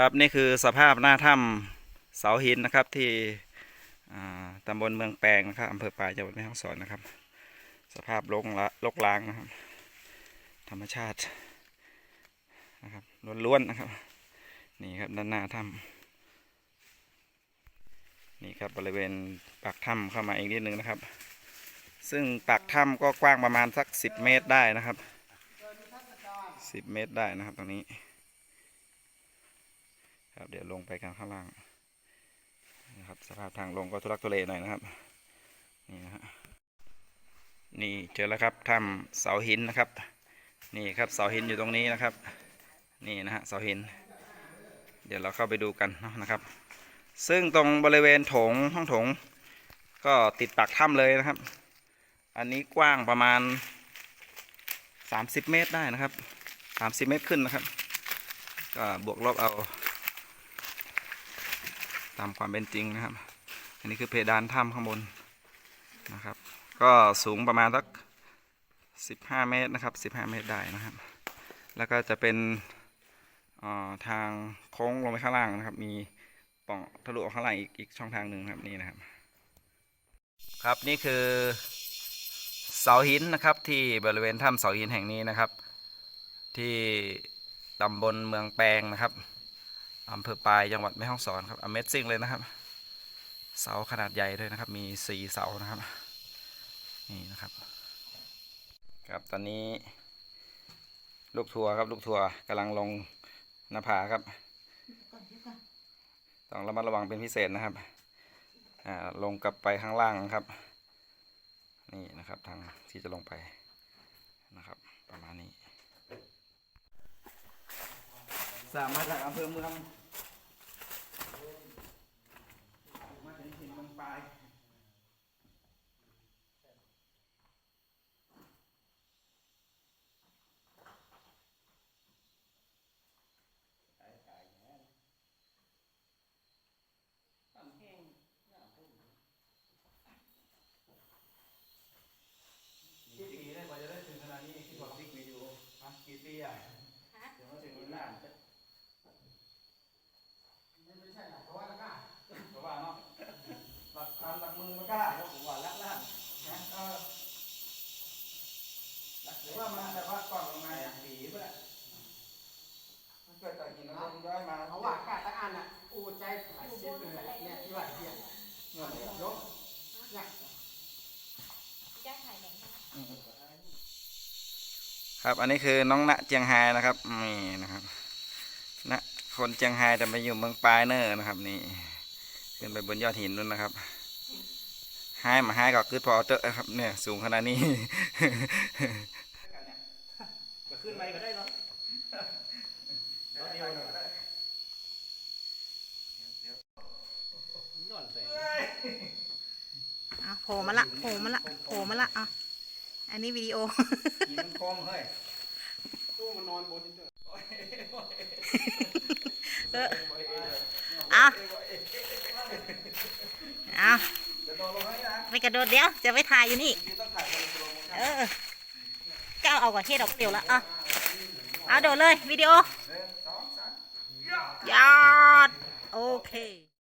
ครับนี่คือสภาพหน้าถ้ำเสาหินนะครับที่ตำบลเมืองแปลงนะครับอำเภอปลายจังหวัดแม่ฮ่องสอนนะครับ สภาพลกละลกล้างนะครับ ธรรมชาตินะครับล้วนๆนะครับ นี่ครับด้านหน้าถ้ำนี่ครับบริเวณปากถ้ำเข้ามาอีกนิดนึงนะครับ ซึ่งปากถ้ำก็กว้างประมาณสักสิบเมตรได้นะครับสิบเมตรได้นะครับตรงนี้ ครับเดี๋ยวลงไปกันข้างล่างนะครับสภาพทางลงก็ทุรักทุเลหน่อยนะครับนี่นะฮะนี่เจอแล้วครับถ้ำเสาหินนะครับ นี่ครับเสาหินอยู่ตรงนี้นะครับ นี่นะฮะเสาหิน เดี๋ยวเราเข้าไปดูกันเนาะนะครับ ซึ่งตรงบริเวณโถงห้องโถง ก็ติดปากถ้ำเลยนะครับ อันนี้กว้างประมาณ 30 เมตรได้นะครับ 30 เมตรขึ้นนะครับ ก็บวกลบเอา ตามความเป็นจริงนะครับ อันนี้คือเพดานถ้ำข้างบนนะครับ ก็สูงประมาณสัก15 เมตรนะครับ 15 เมตรได้นะครับ แล้วก็จะเป็นทางโค้งลงไปข้างล่างนะครับ มีปล่องทะลุออกข้างล่างอีกอีกช่องทางหนึ่งครับนี่นะครับ ครับนี่คือเสาหินนะครับที่บริเวณถ้ำเสาหินแห่งนี้นะครับ ที่ตำบลเมืองแปลงนะครับ อำเภอปลายจังหวัดแม่ฮ่องสอนครับ Amazing เลยนะครับ เสาขนาดใหญ่ด้วยนะครับ มีสี่เสานะครับ นี่นะครับ ครับตอนนี้ ลูกทัวร์ครับลูกทัวร์กำลังลงหน้าผาครับ ต้องระมัดระวังเป็นพิเศษนะครับ อ่าลงกลับไปข้างล่างนะครับ นี่นะครับทางที่จะลงไปนะครับ ประมาณนี้ สามารถจากอำเภอเมืองมาถึงถิ่นเมืองปลาย กี่ปีได้กว่าจะได้ถึงขนาดนี้ที่บอกบิ๊กวิดีโอฮะ กี่ปีอะเดี๋ยวมาถึงล้านไม่ใช่หลักเพราะว่าละก้าเพราะว่าเนาะหลักพันหลักหมือมันก็ได้ผมว่าลักล้านนะเออหรือว่ามันแบบว่าก่อนลงมาอย่างปีเพื่อมันเกิดจากหินแล้วมันย้อยมาเพราะว่ากาตะอันอะอูใจหลายสิบเลยเนี่ยที่ว่าเที่ยงเงื่อนเลยยกเนี่ย ครับ อันนี้คือน้องณเจียงไฮนะครับนี่นะครับณคนเจียงไฮแต่ไปอยู่เมืองปลายเนอร์นะครับ นี่ขึ้นไปบนยอดหินนู่นนะครับไฮมาไฮก็คือพอเตอะครับเนี่ยสูงขนาดนี้ก็ขึ้นไปก็ได้เนาะอะโผล่มาละโผล่มาละโผล่มาละอะ อันนี้วิดีโอหินมันคมเฮ้ยตู้มันนอนบนนี่เถอะเออเอาเอาจะโดนลงให้นะไม่กระโดดเดี๋ยว จะไปถ่ายอยู่นี่ที่ต้องถ่ายคนละโลโมชั่นเออก้าวเอาก่อนเทดอกเดียวละอะเอาโดดเลยวิดีโอหนึ่งสองสามยอด โอเค